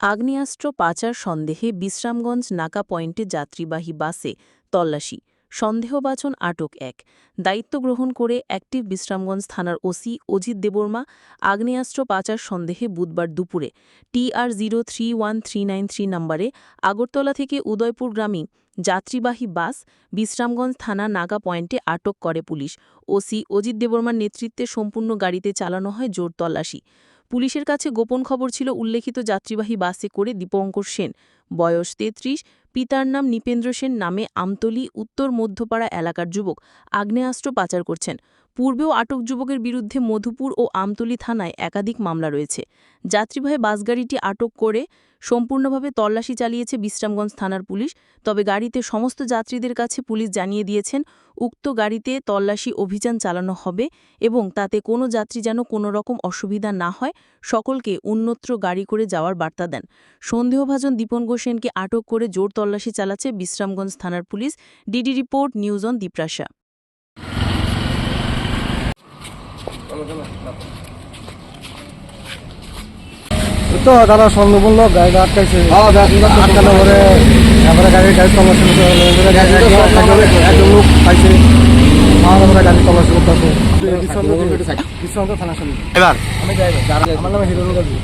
আগ্নেয়াস্ত্র পাচার সন্দেহে বিশ্রামগঞ্জ নাকা পয়েন্টে যাত্রীবাহী বাসে তল্লাশি সন্দেহবাচন আটক এক। দায়িত্ব গ্রহণ করে অ্যাক্টিভ বিশ্রামগঞ্জ থানার ওসি অজিত দেববর্মা আগ্নেয়াস্ত্র পাচার সন্দেহে বুধবার দুপুরে TR zero three one three nine three নম্বরে আগরতলা থেকে উদয়পুরগ্রামী যাত্রীবাহী বাস বিশ্রামগঞ্জ থানা নাগা পয়েন্টে আটক করে পুলিশ। ওসি অজিত দেববর্মার নেতৃত্বে সম্পূর্ণ গাড়িতে চালানো হয় জোর তল্লাশি। পুলিশের কাছে গোপন খবর ছিল উল্লেখিত যাত্রীবাহী বাসে করে দীপঙ্কর সেন। বয়স তেত্রিশ, পিতার নাম নিপেন্দ্র সেন নামে আমতলি, উত্তর মধ্যপাড়া এলাকার যুবক আগ্নেয়াস্ত্র পাচার করছেন। পূর্বেও আটক যুবকের বিরুদ্ধে মধুপুর ও আমতলী থানায় একাধিক মামলা রয়েছে। যাত্রীবাহী বাসগাড়িটি আটক করে সম্পূর্ণভাবে তল্লাশি চালিয়েছে বিশ্রামগঞ্জ থানার পুলিশ, তবে গাড়িতে সমস্ত যাত্রীদের কাছে পুলিশ জানিয়ে দিয়েছেন, উক্ত গাড়িতে তল্লাশি অভিযান চালানো হবে এবং তাতে কোনো যাত্রী যেন কোনো রকম অসুবিধা না হয়, সকলকে অন্যত্র গাড়ি করে যাওয়ার বার্তা দেন। সন্দেহভাজন দীপন গোসেনকে আটক করে জোর তল্লাশি চালাচ্ছে বিশ্রামগঞ্জ থানার police. DD report, news on দীপ্রাসা তো তারা সন্দেহ বলল গাড়ি আটকাইছে আটকানো পরে তারপরে গাড়ির গাড়ি তল্লাশি একজন- লোক পাইছে। আমার গাড়ি তল্লাশি করতে আছে বিশ্রান্ত থানা সামনে এবার। আমি ড্রাইভার আমার নাম হিরো গাজী।